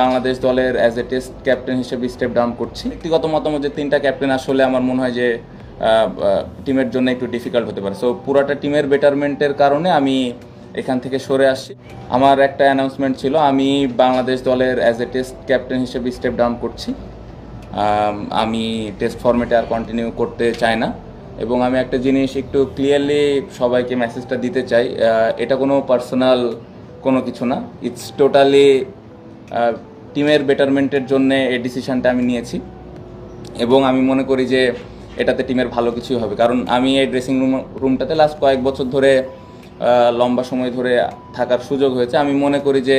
বাংলাদেশ দলের as a test captain হিসেবে step down করছি। ব্যক্তিগত মতামত যে তিনটা ক্যাপ্টেন আসলে আমার মনে হয় যে টিমের জন্য একটু ডিফিকাল্ট হতে পারে। সো পুরাটা টিমের বেটারমেন্টের কারণে আমি এখান থেকে সরে আসছি আমার একটা অ্যানাউন্সমেন্ট ছিল, আমি বাংলাদেশ দলের অ্যাজ এ টেস্ট ক্যাপ্টেন হিসেবে স্টেপ ডাউন করছি। আমি টেস্ট ফর্মেটে আর কন্টিনিউ করতে চাই না। এবং আমি একটা জিনিস একটু ক্লিয়ারলি সবাইকে মেসেজটা দিতে চাই এটা কোনো পার্সোনাল কোনো কিছু না। ইটস টোটালি টিমের বেটারমেন্টের জন্য এই ডিসিশনটা আমি নিয়েছি। এবং আমি মনে করি যে এটাতে টিমের ভালো কিছুই হবে। কারণ আমি এই ড্রেসিং রুম রুমটাতে লাস্ট কয়েক বছর ধরে লম্বা সময় ধরে থাকার সুযোগ হয়েছে। আমি মনে করি যে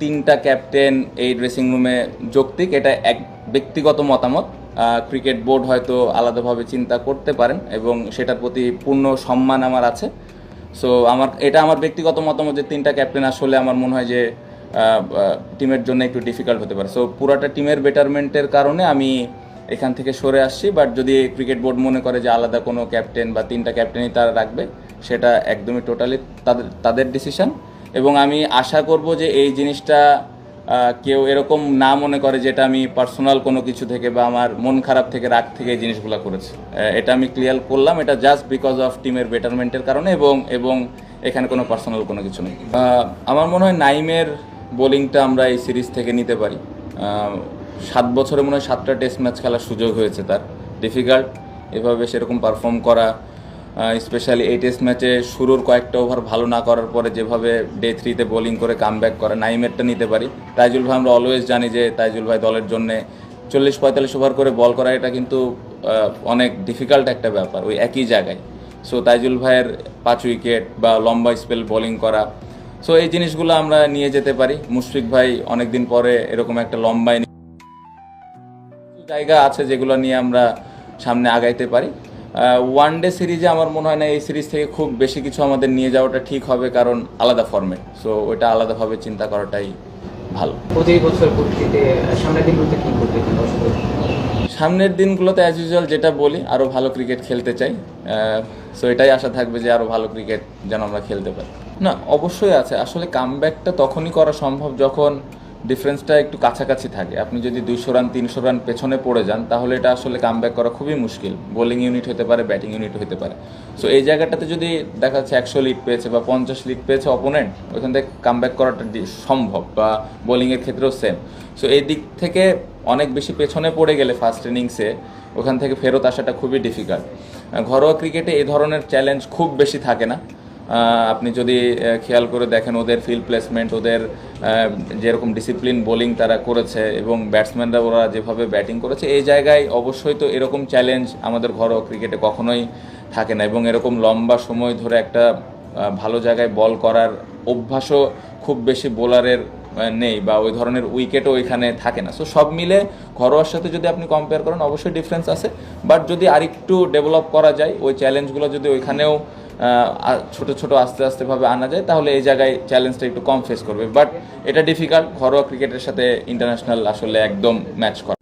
তিনটা ক্যাপ্টেন এই ড্রেসিং রুমে যৌক্তিক। এটা এক ব্যক্তিগত মতামত। ক্রিকেট বোর্ড হয়তো আলাদাভাবে চিন্তা করতে পারেন এবং সেটার প্রতি পূর্ণ সম্মান আমার আছে। সো আমার, এটা আমার ব্যক্তিগত মতামত যে তিনটা ক্যাপ্টেন আসলে আমার মনে হয় যে টিমের জন্য একটু ডিফিকাল্ট হতে পারে। সো পুরাটা টিমের বেটারমেন্টের কারণে আমি এখান থেকে সরে আসছি। বাট যদি ক্রিকেট বোর্ড মনে করে যে আলাদা কোনো ক্যাপ্টেন বা তিনটা ক্যাপ্টেনই তারা রাখবে, সেটা একদমই টোটালি তাদের তাদের ডিসিশন এবং আমি আশা করব যে এই জিনিসটা কেউ এরকম না মনে করে যেটা আমি পার্সোনাল কোনো কিছু থেকে বা আমার মন খারাপ থেকে, রাগ থেকে এই জিনিসগুলো করেছে। এটা আমি ক্লিয়ার করলাম। এটা জাস্ট বিকজ অফ টিমের বেটারমেন্টের কারণে এবং এবং এখানে কোনো পার্সোনাল কোনো কিছু নেই। আমার মনে হয় নাইমের বোলিংটা আমরা এই সিরিজ থেকে নিতে পারি। সাত বছরে মনে হয় সাতটা টেস্ট ম্যাচ খেলার সুযোগ হয়েছে তার। ডিফিকাল্ট, এভাবে সেরকম পারফর্ম করা স্পেশালি এই টেস্ট ম্যাচে শুরুর কয়েকটা ওভার ভালো না করার পরে যেভাবে ডে থ্রিতে বোলিং করে কাম ব্যাক করা, নাইমেরটা নিতে পারি। তাইজুল ভাই, আমরা অলওয়েজ জানি যে তাইজুল ভাই দলের জন্যে চল্লিশ পঁয়তাল্লিশ ওভার করে বল করা এটা কিন্তু অনেক ডিফিকাল্ট একটা ব্যাপার ওই একই জায়গায়। সো তাইজুল ভাইয়ের পাঁচ উইকেট বা লম্বা স্পেল বোলিং করা সো এই জিনিসগুলো আমরা নিয়ে যেতে পারি। মুশফিক ভাই অনেকদিন পরে এরকম একটা লম্বাই জায়গা আছে যেগুলো নিয়ে আমরা সামনে আগাইতে পারি। ওয়ান ডে সিরিজে আমার মনে হয় না এই সিরিজ থেকে খুব বেশি কিছু আমাদের নিয়ে যাওয়াটা ঠিক হবে কারণ আলাদা ফর্মেট সো ওইটা আলাদাভাবে চিন্তা করাটাই ভালো। প্রতি বছর সামনের দিনগুলোতে কি করতে? সামনের দিনগুলোতে অ্যাজ ইউজুয়াল যেটা বলি আরও ভালো ক্রিকেট খেলতে চাই। সো এটাই আশা থাকবে যে আরও ভালো ক্রিকেট যেন আমরা খেলতে পারি। না, অবশ্যই আছে। আসলে কামব্যাকটা তখনই করা সম্ভব যখন ডিফারেন্সটা একটু কাছাকাছি থাকে। আপনি যদি দুইশো রান তিনশো রান পেছনে পড়ে যান, তাহলে এটা আসলে কামব্যাক করা খুবই মুশকিল। বোলিং ইউনিট হতে পারে ব্যাটিং ইউনিট হতে পারে। সো এই জায়গাটাতে যদি দেখা যাচ্ছে একশো লিড পেয়েছে বা পঞ্চাশ লিড পেয়েছে অপোনেন্ট ওইখান থেকে কামব্যাক করাটা সম্ভব বা বোলিংয়ের ক্ষেত্রেও সেম সো এই দিক থেকে অনেক বেশি পেছনে পড়ে গেলে ফার্স্ট ইনিংসে ওখান থেকে ফেরত আসাটা খুবই ডিফিকাল্ট ঘরোয়া ক্রিকেটে এই ধরনের চ্যালেঞ্জ খুব বেশি থাকে না। আপনি যদি খেয়াল করে দেখেন ওদের ফিল্ড প্লেসমেন্ট ওদের যেরকম ডিসিপ্লিন বোলিং তারা করেছে এবং ব্যাটসম্যানরা ওরা যেভাবে ব্যাটিং করেছে, এই জায়গায় অবশ্যই তো এরকম চ্যালেঞ্জ আমাদের ঘরোয়া ক্রিকেটে কখনোই থাকে না এবং এরকম লম্বা সময় ধরে একটা ভালো জায়গায় বল করার অভ্যাসও খুব বেশি বোলারের নেই বা ওই ধরনের উইকেটও ওইখানে থাকে না। সো সব মিলে ঘরোয়ার সাথে যদি আপনি কম্পেয়ার করেন, অবশ্যই ডিফারেন্স আছে। বাট যদি আরেকটু ডেভেলপ করা যায়, ওই চ্যালেঞ্জগুলো যদি ওইখানেও ছোট ছোট, আস্তে আস্তেভাবে আনা যায়, তাহলে এই জায়গায় চ্যালেঞ্জটা একটু কম ফেস করবে। বাট এটা ডিফিকাল্ট ঘরোয়া ক্রিকেটের সাথে ইন্টারন্যাশনাল আসলে একদম ম্যাচ করা।